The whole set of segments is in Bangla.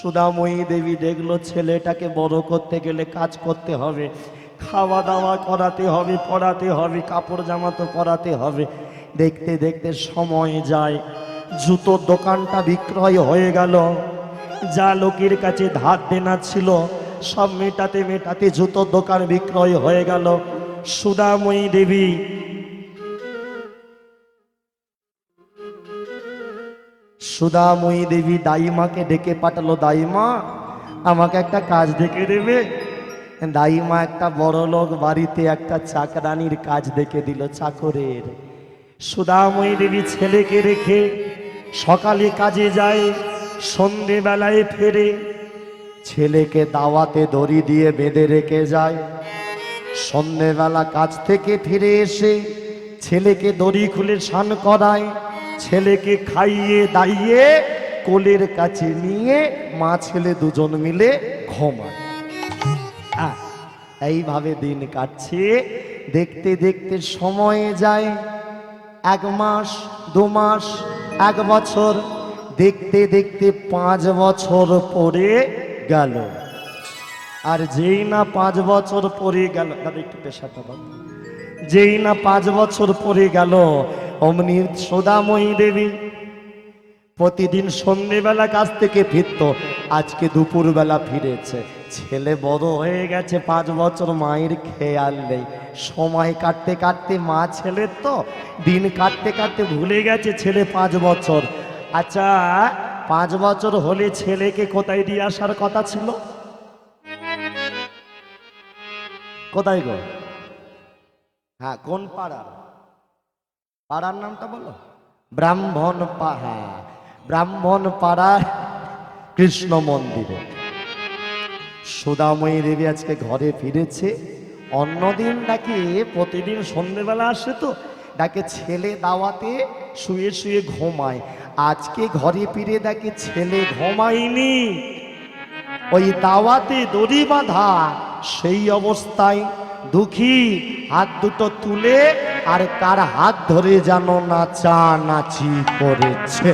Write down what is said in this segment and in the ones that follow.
সুদাময়ী দেবী দেখল ছেলেটাকে বড় করতে গেলে কাজ করতে হবে। খাওয়া দাওয়া করাতে হবে, পড়াতে হবে কাপড় জামা তো পরাতে হবে। দেখতে দেখতে সময় যায়। জুতোর দোকানটা বিক্রয় হয়ে গেল। যা লোকের কাছে ধার দেনা ছিল, সব মেটাতে মেটাতে জুতোর দোকান বিক্রয় হয়ে গেল। সুদাময়ী দেবী সুদাময়ী দেবী দাইমাকে ডেকে পাঠালো, দাইমা, আমাকে একটা কাজ দেখে দেবে। দাইমা একটা বড় লোক বাড়িতে একটা চাকরানির কাজ দেখে দিল চাকরের। সুদাময়ী দেবী ছেলেকে রেখে সকালে কাজে যায়, সন্ধেবেলায় ফেরে। ছেলেকে দাওয়াতে দড়ি দিয়ে বেঁধে রেখে যায়। সন্ধেবেলা কাজ থেকে ফিরে এসে ছেলেকে দড়ি খুলে স্নান করায়। ছেলেকে খাইয়ে দাইয়ে কোলের কাছে নিয়ে মা ছেলে দুজন মিলে ঘুমায়। এইভাবে দিন কাটছে। দেখতে দেখতে সময়ে যায়। এক মাস, দু মাস, এক বছর, দেখতে দেখতে পাঁচ বছর পরে গেল। আর যেই না পাঁচ বছর পরে গেল, দাদা একটু পেশাটা যেই না পাঁচ বছর পরে গেল অমনি সদাময়ী দেবী। প্রতিদিন সন্ধেবেলা কাছ থেকে ফিরত, আজকে দুপুরবেলা ফিরেছে। ছেলে বড় হয়ে গেছে, পাঁচ বছর মায়ের খেয়াল নেই। সময় কাটতে কাটতে মা ছেলের তো, দিন কাটতে কাটতে ভুলে গেছে ছেলে পাঁচ বছর। আচ্ছা পাঁচ বছর হলে ছেলেকে কোথায় দিয়ে আসার কথা ছিল? কোথায় গো? হ্যাঁ কোন পাড়ার? পাড়ার নামটা বলো? ব্রাহ্মণ পাড়া। ব্রাহ্মণ পাড়ার কৃষ্ণ মন্দিরে। সুদাময়ী দেবী আজকে ঘরে ফিরেছে। অন্যদিন ডাকে, প্রতিদিন সন্ধেবেলা আসে তো, ডাকে ছেলে দাওয়াতে শুয়ে শুয়ে ঘুমায়। আজকে ঘরে ফিরে ডাকে ছেলে ঘুমায়নি। ওই দাওয়াতে দড়ি বাঁধা, সেই অবস্থায় দুঃখী হাত দুটো তুলে, আর কার হাত ধরে যেন নাচা নাচি করেছে?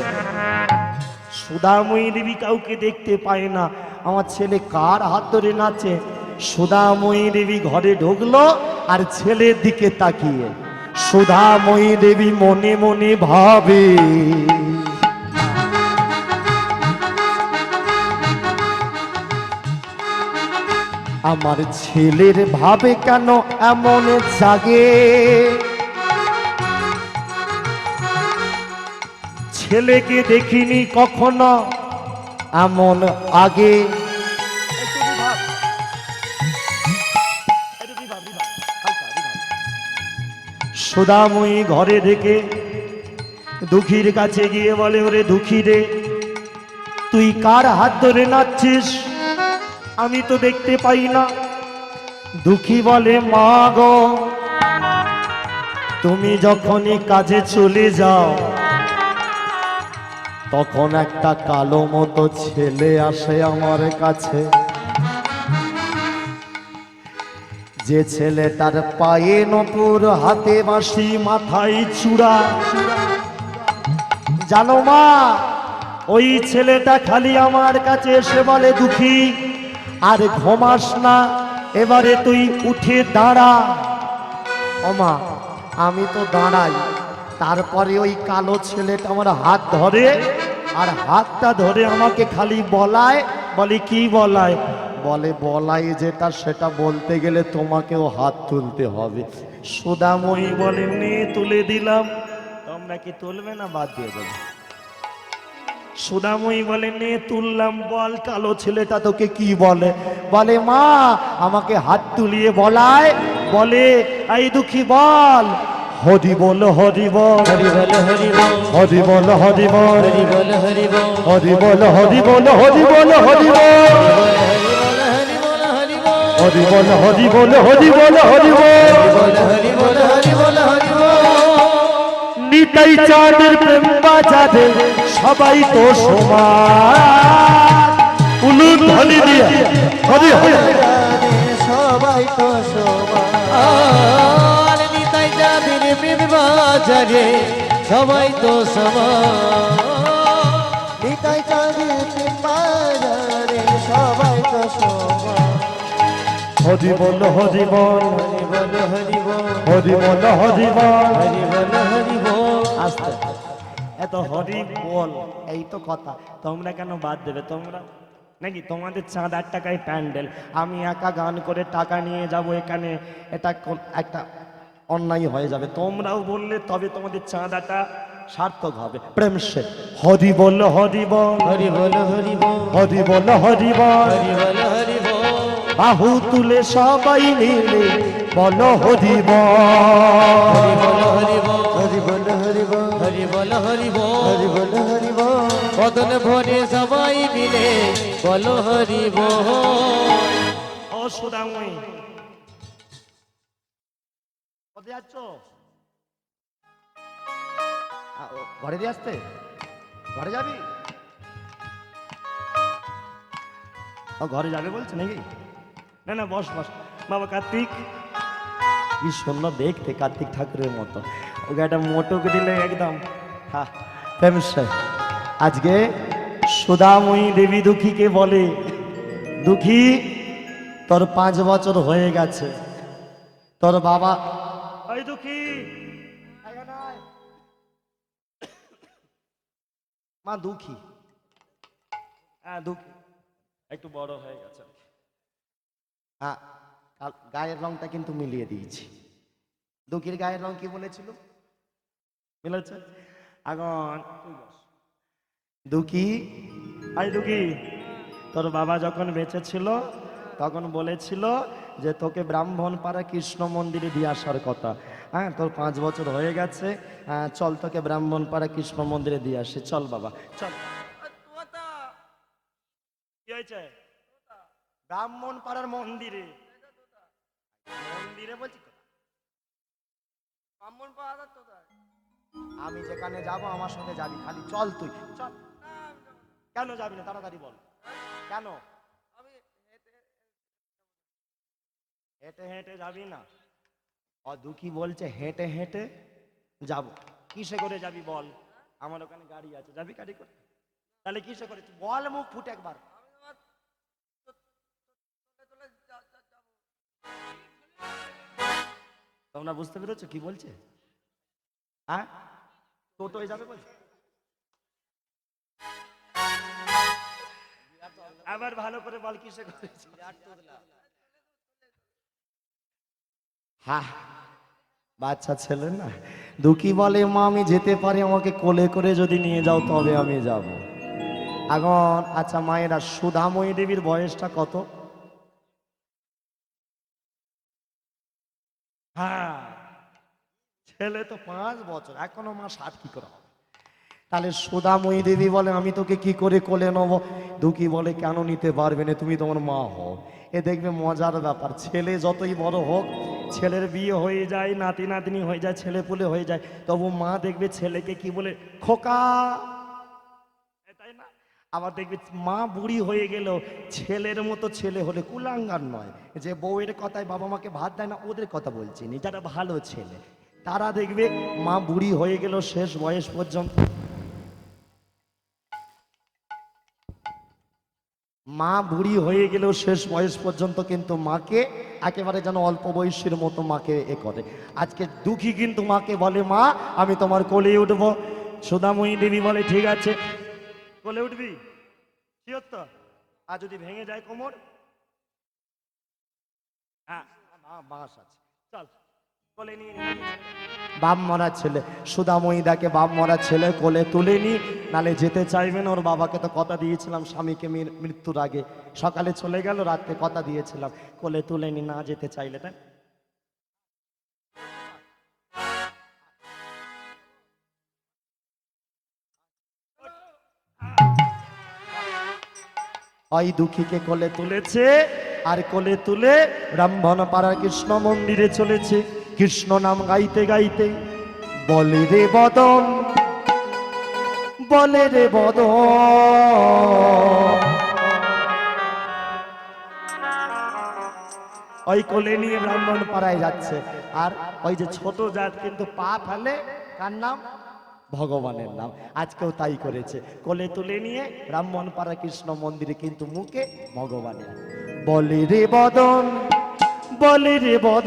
সুদাময়ী দেবী কাউকে দেখতে পায় না। আমার ছেলে কার হাত ধরে নাচে? সুদাময়ী দেবী ঘরে ঢুকলো, আর ছেলের দিকে তাকিয়ে। সুধাময়ী দেবী মনে মনে ভাবে আমার ছেলের ভাবে কেন এমন জাগে? ছেলেকে দেখিনি কখনো এমন আগে? সুদাময়ী ঘরে থেকে দুঃখীর কাছে গিয়ে বলে, ওরে দুঃখী রে, তুই কার হাত ধরে নাচছিস? আমি তো দেখতে পাই না। দুঃখী বলে, মা গো, তুমি যখনই কাজে চলে যাও, তখন একটা কালো মতো ছেলে আসে আমার কাছে। যে ছেলেটার পায়ে নপুর হাতে বাঁশি, মাথায় চূড়া। জানো মা, ওই ছেলেটা খালি আমার কাছে এসে বলে, দুঃখী আর ঘমাস না, এবারে তুই উঠে দাঁড়া। অমা আমি তো দাঁড়াই। তারপরে ওই কালো ছেলেটা আমার হাত ধরে, আর হাতটা ধরে আমাকে খালি বলায়। বলে, কি বলায়? বলে, বলাই যেটা, সেটা বলতে গেলে তোমাকেও হাত তুলতে হবে। সুদাময়ী বলে নে, তুলে দিলাম। তোমরা কি তুলবে না বাদ দিয়ে দেবে? সুদাময়ী বলে নে তুললাম বল কালো ছেলেটা তোকে কি বলে বলে মা আমাকে হাত তুলিয়ে বলায় বলে এই দুঃখী বল হরি বল হরি বল হরি বল হরি বল হরি বল হরি বল হরি বল হরি বল হরি বল হরি বল হরি বল হরি বল হরি বল হরি বল হরি হরি বল বল হরি বল হরি বল হরি বল হরি বল হরি বল নিতাই চাঁদের প্রেম বাজারে সবাই তো সমান। সবাই তো সমান। নিতাই যাদের প্রেম বাজারে সবাই তো সমান। নিতাই যাদের প্রেম বাজারে সবাই তো সমান। হরি বল। আস্তে। এত হরি বল এই তো কথা। তোমরা কেন বাদ দেবে? তোমরা নাকি তোমাদের চাঁদ আট টাকায় প্যান্ডেল? আমি একা গান করে টাকা নিয়ে যাব এখানে এটা একটা অন্যায় হয়ে যাবে। তোমরাও বললে তবে তোমাদের চাঁদাটা সার্থক হবে। প্রেম সে হরি বল হরি বল। হরি বল হরি বল। হরি বল হরি বল। হরি বল হরি বল। বাহু তুলে সবাই মিলে বল হরি বল। হরি বল হরি বল। হরি বল হরি বল। হরি বল হরি বল। হরি বল হরি বল। বদন ভরে সবাই মিলে বলো হরি বল। ও কোথায় যাচ্ছ ঘরে দিয়ে আসতে? ঘরে যাবি? ও ঘরে যাবে বলছে নাকি? না না বস বস। বাবা কার্তিক। কি সুন্দর দেখতে কার্তিক ঠাকুরের মতো। একটা মোটক দিলে একদম। হ্যাঁ আজকে সুদাময়ী দেবী দুঃখীকে বলে দুঃখী তোর পাঁচ বছর হয়ে গেছে। তোর বাবা ওই দুঃখী। মা দুঃখী। হ্যাঁ দুঃখী। একটু বড় হয়ে গেছে হ্যাঁ গায়ের রংটা কিন্তু মিলিয়ে দিয়েছি। দুঃখীর গায়ের রং কি বলেছিল? এখন। দুঃখী? আই দুঃখী। তোর বাবা যখন বেঁচে ছিল তখন বলেছিল যে তোকে ব্রাহ্মণ পাড়া কৃষ্ণ মন্দিরে দিয়ে আসার কথা। হ্যাঁ তোর পাঁচ বছর হয়ে গেছে হ্যাঁ, চল তোকে ব্রাহ্মণ পাড়া কৃষ্ণ মন্দিরে দিয়ে আসে। চল বাবা চল। হয়েছে? ব্রাহ্মণ পাড়ার মন্দিরে। মন্দিরে বলছি ব্রাহ্মণ পাড়া তো। আমি যেখানে যাব আমার সঙ্গে যাবি। খালি চল তুই। চল। কেন যাবি না? তাড়াতাড়ি বল। কেন? হেঁটে হেঁটে যাবি না? ও দুঃখী বলছে হেঁটে হেঁটে যাব। কিসে করে যাবি বল? আমার ওখানে গাড়ি আছে। যাবি গাড়ি করে? তাহলে কিসে করে? বল মুখ ফুটে একবার। তোমরা বুঝতে পেরেছ কি বলছে? হ্যাঁ? টোটোয় যাবে বলছে? আবার ভালো করে বল কিসে হ্যাঁ। বাচ্চা ছেলে না। দুঃখী বলে, মা, আমি যেতে পারি, আমাকে কোলে করে যদি নিয়ে যাও, তবে আমি যাব। এখন আচ্ছা মায়েরা, সুধাময়ী দেবীর বয়সটা কত? হ্যাঁ। ছেলে তো পাঁচ বছর, এখনও মা ষাট কি করে হবে? তাহলে সুধাময়ী দেবী বলে, আমি তোকে কি করে কোলে নেব? দুঃখী বলে, কেন নিতে পারবে না? তুমি তোমার মা হও। এ দেখবে মজার ব্যাপার, ছেলে যতই বড় হোক, ছেলের বিয়ে হয়ে যায়, নাতি নাতনি হয়ে যায়, ছেলে পুলে হয়ে যায়, তবু মা দেখবে ছেলেকে কি বলে, খোকা! তাই না? আবার দেখবে মা বুড়ি হয়ে গেল ছেলের মতো ছেলে হলে কুলাঙ্গার নয়। যে বউয়ের কথায় বাবা মাকে ভাত দেয় না, ওদের কথা বলছি নি, যারা ভালো ছেলে। তারা দেখবে মা বুড়ি হয়ে গেল শেষ বয়স পর্যন্ত। মা বুড়ি হয়ে গেলেও শেষ বয়স পর্যন্ত কিন্তু মাকে একেবারে যেন অল্প বয়সের মতো মাকে এ করে। আজকে দুঃখী কিন্তু মাকে বলে, মা, আমি তোমার কোলে উঠবো। সুদাময়ী দেবী বলে, ঠিক আছে। কোলে উঠবি? আর যদি ভেঙে যায় কোমর? হ্যাঁ বা- বাঁশ আছে। চল। বাপ মরা ছেলে সুদাময়ী ডাকে বাপ মরা ছেলে কোলে তুলে নি নালে যেতে চাইবেন ওর বাবাকে তো কথা দিয়েছিলাম স্বামীকে মৃত্যুর আগে। সকালে চলে গেল রাত্রে কথা দিয়েছিলাম। কোলে তুলে নি না যেতে চাইলে, তাই ওই দুঃখীকে কোলে তুলেছে, আর কোলে তুলে ব্রাহ্মণ পাড়ার কৃষ্ণ মন্দিরে চলেছে। কৃষ্ণ নাম গাইতে গাইতে বলে রে বদন, বলে রে বদন। ওই কোলে নিয়ে ব্রাহ্মণ পাড়ায় যাচ্ছে। আর ওই যে ছোট জাত কিন্তু পা ফেলে, কার নাম? ভগবানের নাম। আজকেও তাই করেছে। কোলে তুলে নিয়ে ব্রাহ্মণ পাড়া কৃষ্ণ মন্দিরে কিন্তু মুখে ভগবানের। বলে রে বদন, বলে রে বদ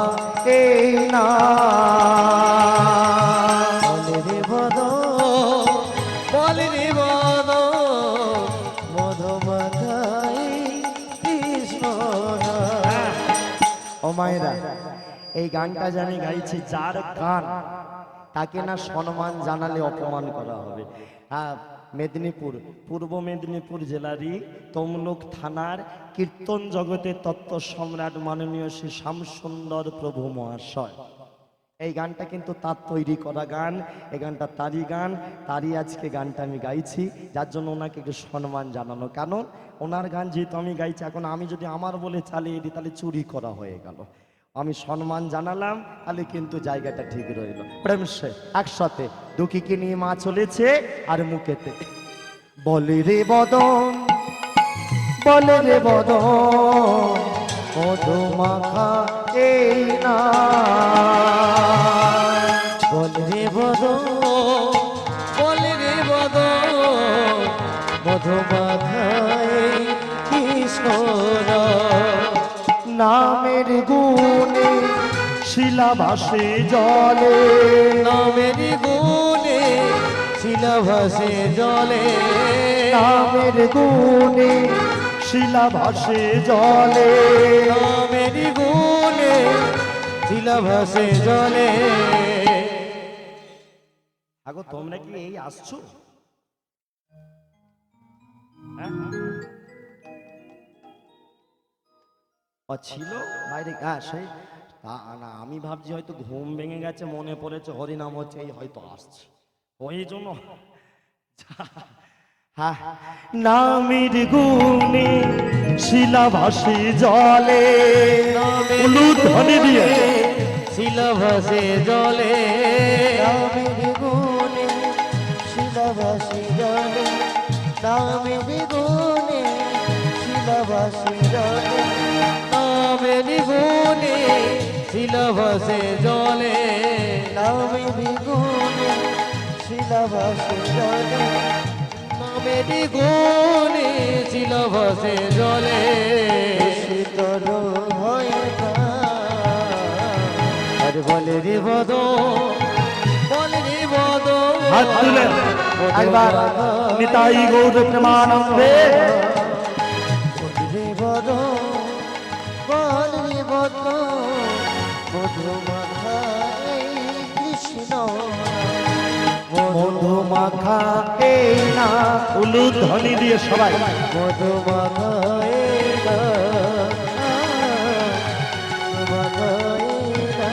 না। বলে বদ বলে বদ মায়েরা, এই গানটা জানি গাইছি যার গান তাকে না সম্মান জানালে অপমান করা হবে। হ্যাঁ মেদিনীপুর, পূর্ব মেদিনীপুর জেলারই তমলুক থানার কীর্তন জগতের তত্ত্ব সম্রাট মাননীয় শ্রী শ্যামসুন্দর প্রভু মহাশয়। এই গানটা কিন্তু তার তৈরি করা গান, এই গানটা তারই গান, তারই আজকে গানটা আমি গাইছি, যার জন্য ওনাকে একটু সম্মান জানানো। কারণ ওনার গান যেহেতু আমি গাইছি, এখন আমি যদি আমার বলে চালিয়ে দিই, তাহলে চুরি করা হয়ে গেল। আমি সম্মান জানালাম তাহলে কিন্তু জায়গাটা ঠিক রইল। প্রেম সে একসাথে দুঃখীকে নিয়ে মা চলেছে আর মুখেতে? বলে রে বদন, বলে রে বদন মধু মাখা এই না। নামের গুণে শিলা ভাসে জলে। নামের গুণে শিলাভাসে জলে। নামের গুণে শিলা ভাসে জলে। নামের গুণে শিলাভাসে জলে। আগো তোমরা কি এই আসছো? হ্যাঁ? ছিল বাইরে হ্যাঁ সেই তা না আমি ভাবছি হয়তো ঘুম ভেঙে গেছে মনে পড়েছে হরিনাম হচ্ছে এই হয়তো আসছে। ওই জন্য নামের গুণে শিলা ভাসে জলে ধ্বনি দিয়ে শিলাভাসে জলে। নামের গুণে শিলাভাসে জলে নামের শিলাভাসে জলে। নামের গুণে শিলাভাসে জলে। নামের গুণে শিলাভাসে জলে। শীতল হয় না। আর বলে রে বদ বলে রে বদ। হাত তুলে। একবার নিতাই গৌর প্রেমানন্দে মাখা এই না। হলুদ ধ্বনি দিয়ে সবাই। মধু মাথায় না। মধু না।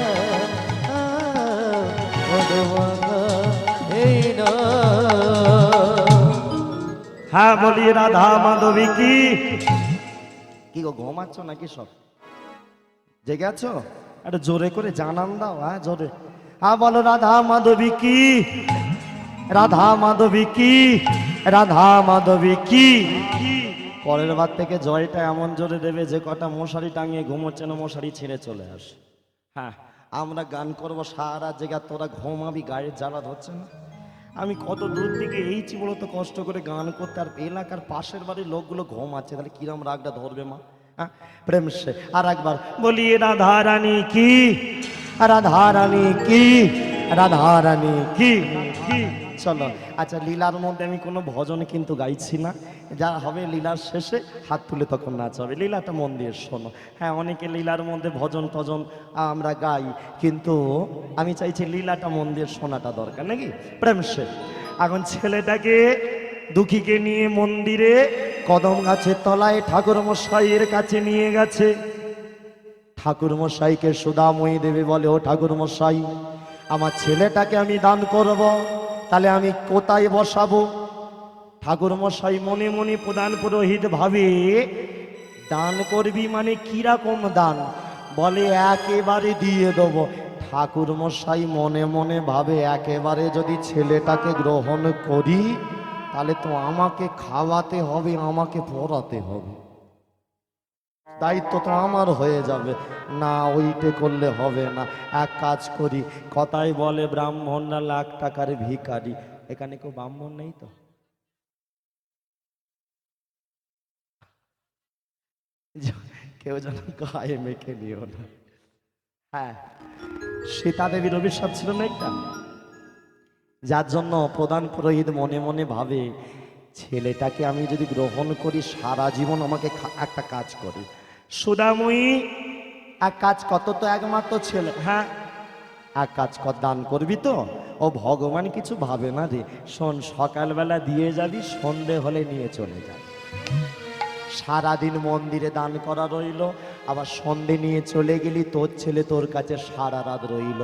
মধু মাথায় না। হ্যাঁ বলি রাধা মাধবী কি? কি গো ঘুমাচ্ছ নাকি সব? জেগে আছো? একটা জোরে করে জানান দাও হ্যাঁ জোরে। হ্যাঁ বলো রাধা মাধবী কি? রাধা মাধবী কি? রাধা মাধবী কি? পরের বার থেকে জয়টা এমন জোরে দেবে যে কটা মশারি টাঙিয়ে ঘুমোচ্ছে না মশারি ছেড়ে চলে আসে। হ্যাঁ। আমরা গান করব সারা জায়গা তোরা ঘুমাবি গায়ের জ্বালা ধরছে না। আমি কত দূর থেকে এইছি বলতো কষ্ট করে গান করতে আর এলাকার পাশের বাড়ির লোকগুলো ঘুমাচ্ছে তাহলে কিরম রাগটা ধরবে মা? হ্যাঁ? প্রেম সে আর একবার বলি রাধা রানী কি? রাধা রানী কি? রাধা রানী কি কি? চলো। আচ্ছা লীলার মধ্যে আমি কোনো ভজন কিন্তু গাইছি না। যা হবে লীলার শেষে হাত তুলে তখন নাচ হবে লীলাটা মন দিয়ে শোনো। হ্যাঁ অনেকে লীলার মধ্যে ভজন টজন আমরা গাই, কিন্তু আমি চাইছি লীলাটা মন দিয়ে শোনাটা দরকার, নাকি? প্রেম সে। এখন ছেলেটাকে, দুঃখীকে নিয়ে মন্দিরে, কদম গাছের তলায় ঠাকুর মশাইয়ের কাছে নিয়ে গেছে। ঠাকুর মশাইকে সুদাময়ী দেবে বলে, ও ঠাকুর মশাই আমার ছেলেটাকে আমি দান করব। তাহলে আমি কোথায় বসাবো? ঠাকুর মশাই মনে মনে প্রধান পুরোহিত ভাবে, দান করবি মানে কীরকম দান? বলে, একেবারে দিয়ে দেবো। ঠাকুর মশাই মনে মনে ভাবে, একেবারে যদি ছেলেটাকে গ্রহণ করি, তাহলে তো আমাকে খাওয়াতে হবে, আমাকে পড়াতে হবে। দায়িত্ব তো আমার হয়ে যাবে। না, ওইটে করলে হবে না। এক কাজ করি কথাই বলে ব্রাহ্মণরা লাখ টাকার ভিকারি এখানে কেউ ব্রাহ্মণ নেই তো? কেউ যেন গায়ে মেখে নিও না। হ্যাঁ সীতা দেবীর অভিশাপ ছিল না একটা যার জন্য প্রধান পুরোহিত মনে মনে ভাবে, ছেলেটাকে আমি যদি গ্রহণ করি, সারা জীবন আমাকে একটা কাজ করি। সুদাময়ী। এক কাজ কত তো একমাত্র ছেলে। হ্যাঁ। এক কাজ কর দান করবি তো? ও ভগবান কিছু ভাবে না রে। শোন সকালবেলা দিয়ে যাবি সন্ধে হলে নিয়ে চলে যাবি। সারাদিন মন্দিরে দান করা রইল আবার সন্ধে নিয়ে চলে গেলি তোর ছেলে তোর কাছে সারা রাত রইল।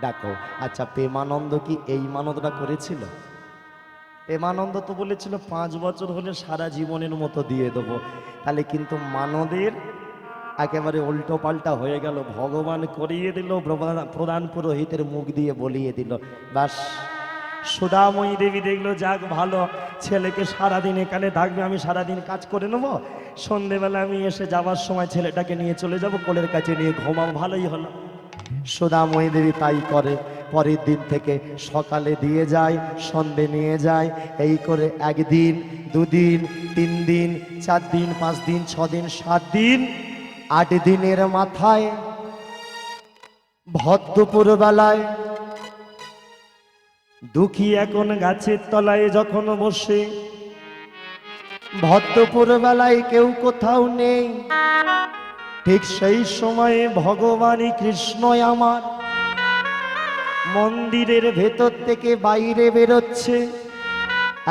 দেখো আচ্ছা প্রেমানন্দ কি এই মানতটা করেছিল? প্রেমানন্দ তো বলেছিল, পাঁচ বছর হলে সারা জীবনের মতো দিয়ে দেবো। তাহলে কিন্তু মানদের একেবারে উল্টো পাল্টা হয়ে গেল। ভগবান করিয়ে দিল, প্রধান- পুরোহিতের মুখ দিয়ে বলিয়ে দিল, বাস, সুদাময়ী দেবী দেখল, যাক ভালো, ছেলেকে সারাদিন এখানে থাকবে, আমি সারাদিন কাজ করে নেব। সন্ধেবেলা আমি এসে যাওয়ার সময় ছেলেটাকে নিয়ে চলে যাব, কোলের কাছে নিয়ে ঘুমাবো ভালোই হলো। সুদাময়ী দেবী তাই করে। পরের দিন থেকে সকালে দিয়ে যায়, সন্ধে নিয়ে যায়। এই করে একদিন, দুদিন তিন দিন চার দিন পাঁচ দিন ছ দিন সাত দিন আট দিনের মাথায় ভদ্রপুর বেলায় দুঃখী এখন গাছের তলায় যখন বসে ভদ্রপুর বেলায় কেউ কোথাও নেই। ঠিক সেই সময়ে ভগবানই কৃষ্ণ আমার। মন্দিরের ভেতর থেকে বাইরে বেরোচ্ছে।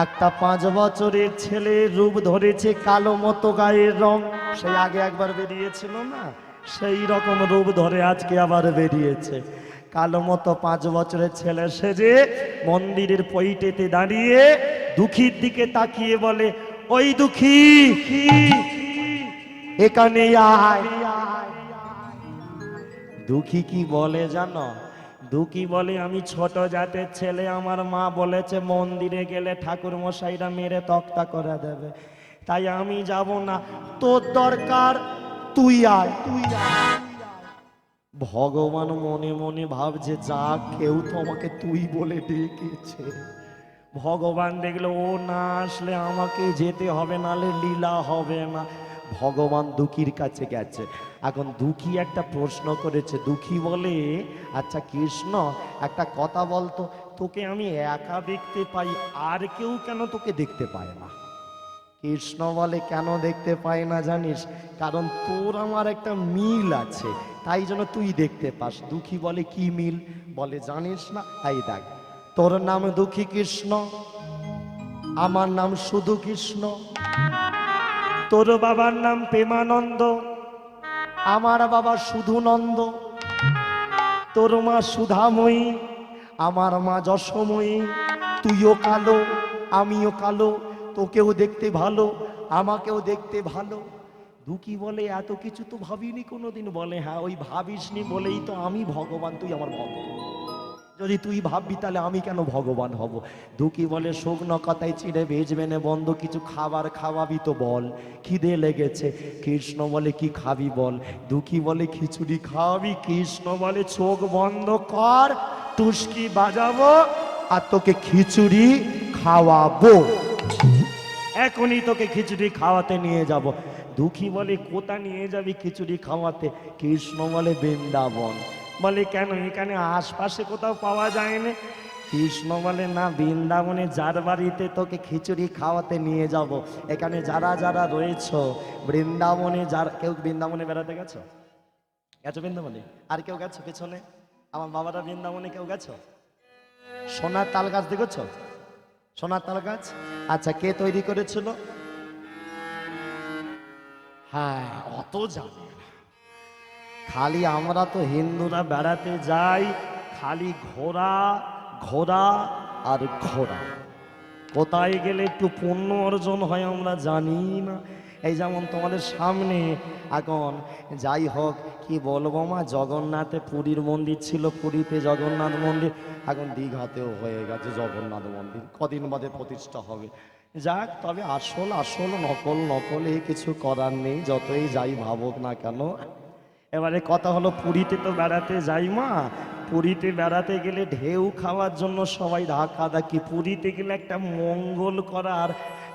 একটা পাঁচ বছরের ছেলে রূপ ধরেছে কালো মতো গায়ের রং। সেই আগে একবার বেরিয়েছিল না? সেই রকম রূপ ধরে আজকে আবার বেরিয়েছে। কালো মতো পাঁচ বছরের ছেলে সেজে মন্দিরের পৈটেতে দাঁড়িয়ে দুঃখীর দিকে তাকিয়ে বলে, ওই দুঃখী এখানে আয়। দুঃখী কি বলে জানো? দুঃখী বলে, আমি ছোট জাতের ছেলে, আমার মা বলেছে মন্দিরে গেলে ঠাকুর মশাইরা মেরে তক্তা করে দেবে। তাই আমি যাব না। তোর দরকার, তুই আয়। তুই ভগবান মনে মনে ভাবছে যা কেউ তো আমাকে তুই বলে ডেকেছে। ভগবান দেখল, ও না আসলে আমাকে যেতে হবে নালে লীলা হবে না। ভগবান দুঃখীর কাছে গেছে। এখন দুঃখী একটা প্রশ্ন করেছে, দুঃখী বলে আচ্ছা কৃষ্ণ, একটা কথা বলতো, তোকে আমি একা দেখতে পাই, আর কেউ কেন তোকে দেখতে পায় না? কৃষ্ণ বলে, কেন দেখতে পাই না জানিস? কারণ তোর আমার একটা মিল আছে, তাই জন্য তুই দেখতে পাস। দুঃখী বলে, কি মিল? বলে, জানিস না? তাই দেখ, তোর নাম দুঃখী কৃষ্ণ, আমার নাম শুধু কৃষ্ণ। তোর বাবার নাম প্রেমানন্দ। আমার বাবা শুধু নন্দ তোর মা সুধাময়ী। আমার মা যশময়ী। তুইও কালো, আমিও কালো। তোকেও দেখতে ভালো, আমাকেও দেখতে ভালো। দুঃখী বলে, এত কিছু তো ভাবিনি কোনোদিন। বলে হ্যাঁ ওই ভাবিসনি বলেই তো আমি ভগবান, তুই আমার ভক্ত। যদি তুই ভাববি, তাহলে আমি কেন ভগবান হব? দুঃখী বলে শুকনো কথায় চিড়ে না বন্ধ, কিছু খাবার খাওয়াবি তো বল। খিদে লেগেছে, কৃষ্ণ বলে কি খাবি বল? দুঃখী বলে খিচুড়ি খাওয়াবি, কৃষ্ণ বলে চোখ বন্ধ কর টুসকি বাজাবো, আর তোকে খিচুড়ি খাওয়াবো। এখনই তোকে খিচুড়ি খাওয়াতে নিয়ে যাব। দুঃখী বলে কোথা নিয়ে যাবি খিচুড়ি খাওয়াতে? কৃষ্ণ বলে বৃন্দাবন। বলে, কেন? এখানে আশপাশে কোথাও পাওয়া যায় না কৃষ্ণ বলে, না, বৃন্দাবনে যার বাড়িতে তোকে খিচুড়ি খাওয়াতে নিয়ে যাব, এখানে যারা যারা রয়েছ, বৃন্দাবনে যার কেউ বৃন্দাবনে বেড়াতে গেছো? গেছো বৃন্দাবনে? আর কেউ গেছো পেছনে? আমার বাবারা বৃন্দাবনে কেউ গেছো? সোনার তাল গাছ দেখেছ? সোনার তাল গাছ? আচ্ছা কে তৈরি করেছিল? হ্যাঁ অত জানে। খালি আমরা তো হিন্দুরা বেড়াতে যাই, খালি ঘোড়া ঘোড়া আর ঘোড়া। কোথায় গেলে একটু পুণ্য অর্জন হয় আমরা জানি না। এই যেমন তোমাদের সামনে এখন যাই হোক, কি বলব মা, জগন্নাথে পুরীর মন্দির ছিল, পুরীতে জগন্নাথ মন্দির, এখন দীঘাতেও হয়ে গেছে জগন্নাথ মন্দির। কদিন বাদে প্রতিষ্ঠা হবে। যাক, তবে আসল আসল, নকল নকল এই কিছু করার নেই, যতই যাই ভাবুক না কেন। এবারে কথা হলো পুরীতে তো বেড়াতে যাই মা। পুরীতে বেড়াতে গেলে ঢেউ খাওয়ার জন্য সবাই ধাক্কা ধাক্কি পুরীতে গেলে একটা মঙ্গল করার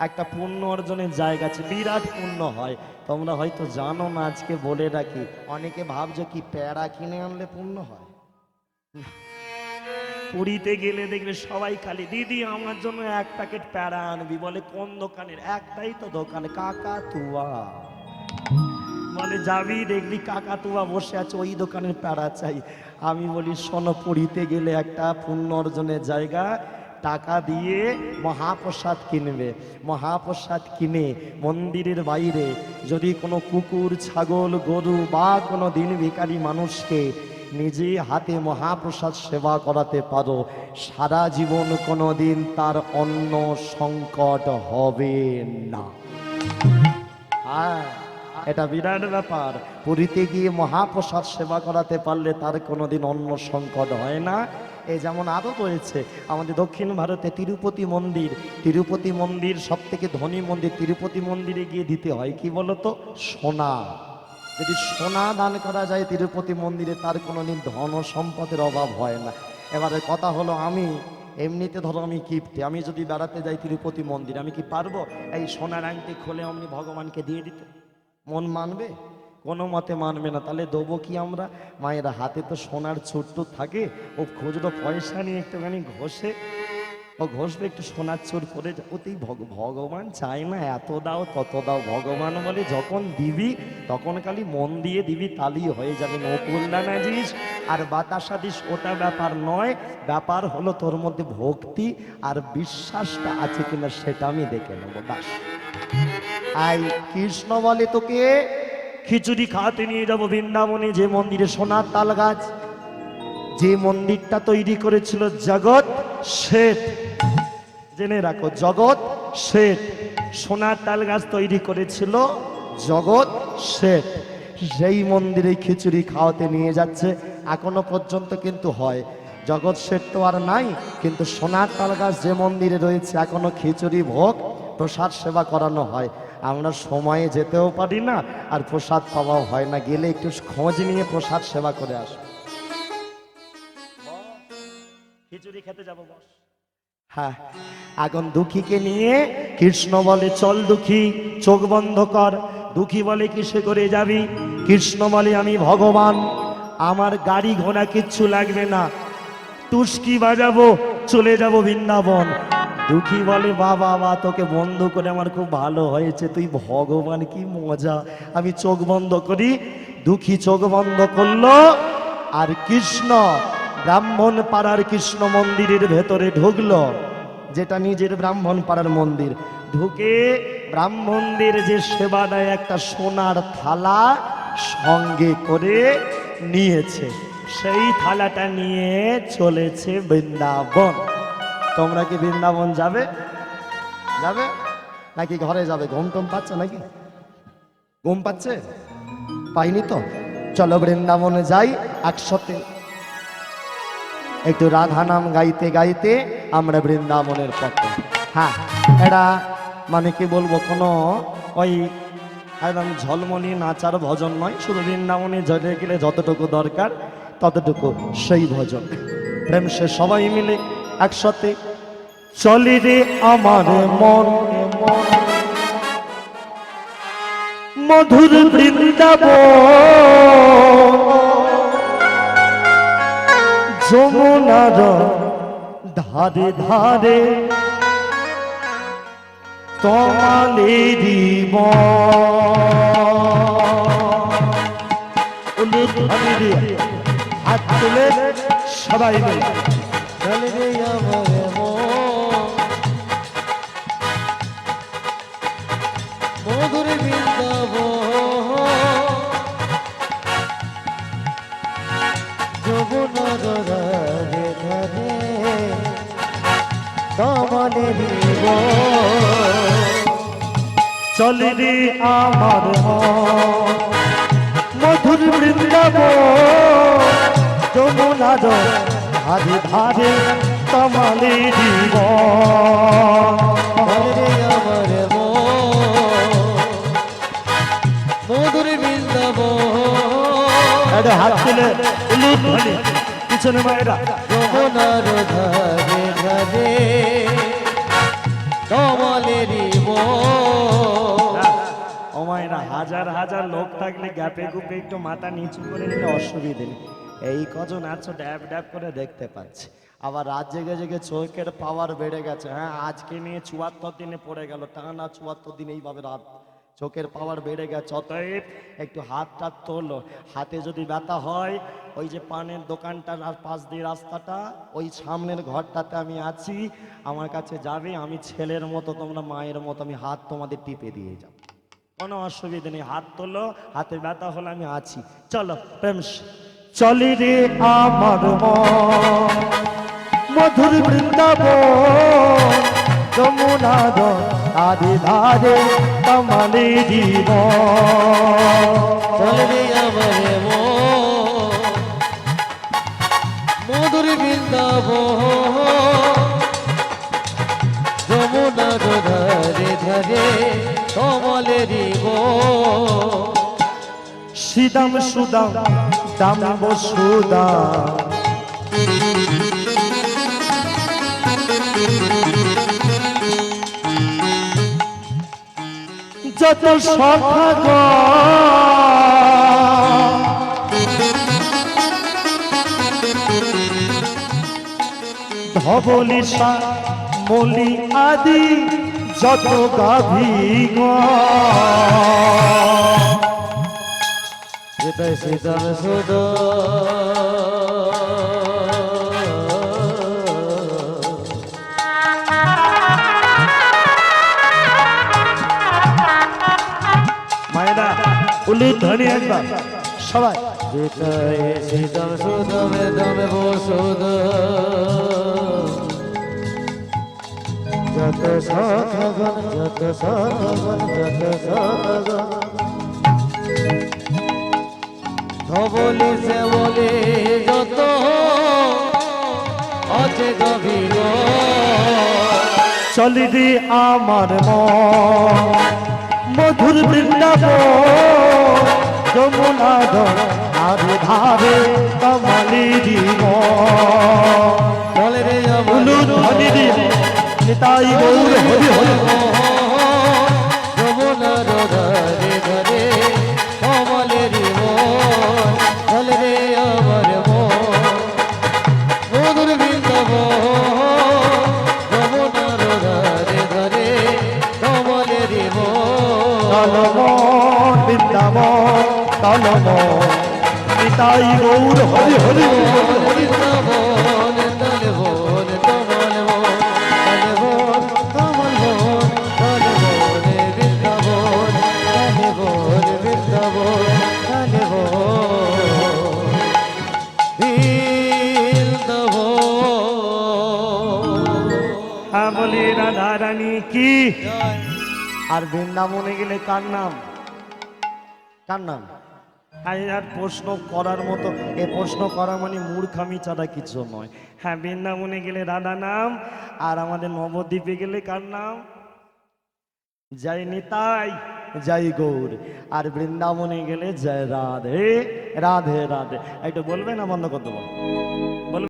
একটা পুণ্য অর্জনের জায়গা আছে, বিরাট পুণ্য হয়। তোমরা হয়তো জানো না, আজকে বলে রাখি, অনেকে ভাবছ কি প্যারা কিনে আনলে পুণ্য হয়? পুরীতে গেলে দেখবে সবাই খালি, দিদি, আমার জন্য এক প্যাকেট প্যারা আনবি। বলে, কোন দোকানের? একটাই তো দোকানে কাকা তুয়া বলে, যাবি দেখবি কাকাতুয়া বসে আছে, ওই দোকানের প্যাড়া চাই। আমি বলি, শোনো, পুরীতে গেলে একটা পুণ্য অর্জনের জায়গা, টাকা দিয়ে মহাপ্রসাদ কিনবে। মহাপ্রসাদ কিনে মন্দিরের বাইরে যদি কোনো কুকুর, ছাগল, গরু বা কোনো দিন ভিকারী মানুষকে নিজে হাতে মহাপ্রসাদ সেবা করাতে পারো, সারা জীবন কোনো দিন তার অন্ন সংকট হবে না। হ্যাঁ। এটা বিরাট ব্যাপার। পুরীতে গিয়ে মহাপ্রসাদ সেবা করাতে পারলে তার কোনোদিন অন্য সংকট হয় না। এ যেমন আরও রয়েছে, আমাদের দক্ষিণ ভারতে তিরুপতি মন্দির। তিরুপতি মন্দির সব থেকে ধনী মন্দির, তিরুপতি মন্দিরে গিয়ে দিতে হয় কি বলতো? সোনা। যদি সোনা দান করা যায় তিরুপতি মন্দিরে, তার কোনোদিন ধন সম্পদের অভাব হয় না। এবারে কথা হলো আমি, এমনিতে ধরো আমি কিপ্টে আমি যদি বেড়াতে যাই তিরুপতি মন্দির, আমি কি পারব? এই সোনার আংটি খুলে অমনি ভগবানকে দিয়ে দিতে? মন মানবে? কোনো মতে মানবে না। তাহলে দেবো কি আমরা? মায়ের হাতে তো সোনার ছোট্ট থাকে। ও খুচরো পয়সা নিয়ে একটুখানি ঘষে, ও ঘষবে, একটু সোনার চোর করে ওতেই ভগ- ভগবান চায় না, এত দাও, তত দাও। ভগবান বলে যখন দিবি, তখন খালি মন দিয়ে দিবি তালি হয়ে যাবে। নকুল্লা দিস আর বাতাসা দিস, ওটা ব্যাপার নয়। ব্যাপার হলো তোর মধ্যে ভক্তি আর বিশ্বাসটা আছে কিনা, সেটা আমি দেখে নেব। বাস। আই কৃষ্ণ বলে তোকে। খিচুড়ি খাওয়াতে নিয়ে যাব বৃন্দাবনে, যে মন্দিরে সোনার তাল গাছ। যে মন্দিরটা তৈরি করেছিল জগৎ শেঠ। জেনে রাখো, জগৎ শেঠ। সোনার তাল গাছ তৈরি করেছিল জগৎ শেঠ। সেই মন্দিরে খিচুড়ি খাওয়াতে নিয়ে যাচ্ছে, এখনও পর্যন্ত কিন্তু হয়। জগৎ শেঠ তো আর নাই, কিন্তু সোনার তাল গাছ যে মন্দিরে রয়েছে, এখনও খিচুড়ি ভোগ, প্রসাদ সেবা করানো হয়। আমরা সময়ে যেতেও পারি না আর প্রসাদ পাওয়াও হয় না। গেলে একটু খোঁজ নিয়ে প্রসাদ সেবা করে আসব। খিচুড়ি খেতে যাব বস। হ্যাঁ এখন দুঃখীকে নিয়ে কৃষ্ণ বলে চল দুঃখী চোখ বন্ধ কর। দুঃখী বলে কিসে করে যাবি? কৃষ্ণ বলে আমি ভগবান। আমার গাড়ি ঘোড়া কিচ্ছু লাগবে না। টুসকি বাজাবো চলে যাব বৃন্দাবন। দুঃখী বলে, বাবা বা তোকে বন্ধ করে আমার খুব ভালো হয়েছে। তুই ভগবান, কি মজা। আমি চোখ বন্ধ করি। দুঃখী চোখ বন্ধ করল। আর কৃষ্ণ ব্রাহ্মণ পাড়ার কৃষ্ণ মন্দিরের ভেতরে ঢুকলো, যেটা নিজের ব্রাহ্মণ পাড়ার মন্দির। ঢুকে ব্রাহ্মণদের যে সেবা দেয়, একটা সোনার থালা সঙ্গে করে নিয়েছে। সেই থালাটা নিয়ে চলেছে বৃন্দাবন। তোমরা কি বৃন্দাবন যাবে? যাবে? নাকি ঘরে যাবে? ঘুম টুম পাচ্ছে নাকি? ঘুম পাচ্ছে? পাইনি তো। চলো বৃন্দাবনে যাই একসাথে। একটু রাধা নাম গাইতে গাইতে আমরা বৃন্দাবনের পথে। হ্যাঁ এটা মানে কি বলব, কোনো ওই একদম ঝলমলি নাচার ভজন নয়। শুধু বৃন্দাবনে জলে গেলে যতটুকু দরকার, ততটুকু সেই ভজন। প্রেম সে সবাই মিলে একসাথে। চলি রে আমার মন। মধুর বৃন্দাবন। যমুনার ধারে ধারে তমালেরি তুলে সবাই মিলে রে আমার মধুর বৃন্দাব যমুনা দরারে ধরে দমনে দিব চল রে আমার মধুর ধারে ধারে তমালে জীব আমার মধুর বৃন্দাব একটা হাত তুলে পিছনে মায়েরা। যমুনার ধারে ধারে মন হাজার হাজার লোক থাকলে গ্যাপে গুপে একটু মাথা নিচু করে নিলে অসুবিধে নেই। এই কজন আছো, ড্যাব ড্যাব করে দেখতে পাচ্ছি। আবার রাত জেগে জেগে চোখের পাওয়ার বেড়ে গেছে হ্যাঁ আজকে নিয়ে চুয়াত্তর দিনে পড়ে গেল টানা চুয়াত্তর দিন এইভাবে রাত চোখের পাওয়ার বেড়ে গেছে, অতএব একটু হাত টাত তোলো। হাতে যদি ব্যথা হয়, ওই যে পানের দোকানটার আর পাশ দিয়ে রাস্তাটা, ওই সামনের ঘরটাতে আমি আছি, আমার কাছে যাবে, আমি ছেলের মতো, তোমরা মায়ের মতো, আমি হাত তোমাদের টিপে দিয়ে যাব। কোনো অসুবিধা নেই, হাত তোলো, হাতে ব্যথা হলে আমি আছি। চলো প্রেম চলি রে আমার মধুর বৃন্দাব যমুনা আদি ধারে কমলে জীব চলে রে আমার মধুর বৃন্দাব যমুনার ধারে ধারে কমলেরই মন সিদাম সুদাম দাম সুদাম যত সখাগ ধবলিসা মলি আদি যত গাভী যেটাই সীতাম সুদ মায়েরা উলু ধ্বনি একবার। সবাই। যেটাই সীতাম সুদ বেদমে বসুদ যত সখগণ যত সখগণ যত সখগণ ধবলি সে বলে যত আছে গভীর চলি রে আমার মন মধুর বৃন্দাব যমুনা ধারে ধারে কমলি দিব বলে রে উলু ধ্বনি দিয়ে নিতাই গৌর হরি হরি। তলমন, বৃন্দাবন, তলমন। নিতাই গৌর, হরি হরি। বৃন্দাবন তলে বন কমল বন তলে বন কমল বন তলে বন বৃন্দাবন তলে বন বৃন্দাবন তলে বন বৃন্দাবন হ্যাঁ বলি কি? আর বৃন্দাবনে গেলে কার নাম? কার নাম? আর প্রশ্ন করার মতো, এ প্রশ্ন করা মানে মূর্খামি ছাড়া কিছু নয়। হ্যাঁ বৃন্দাবনে গেলে রাধা নাম, আর আমাদের নবদ্বীপে গেলে কার নাম? জয় নিতাই, জয় গৌর। আর বৃন্দাবনে গেলে জয় রাধে রাধে রাধে। একটু বলবে না, বন্ধ করতে বল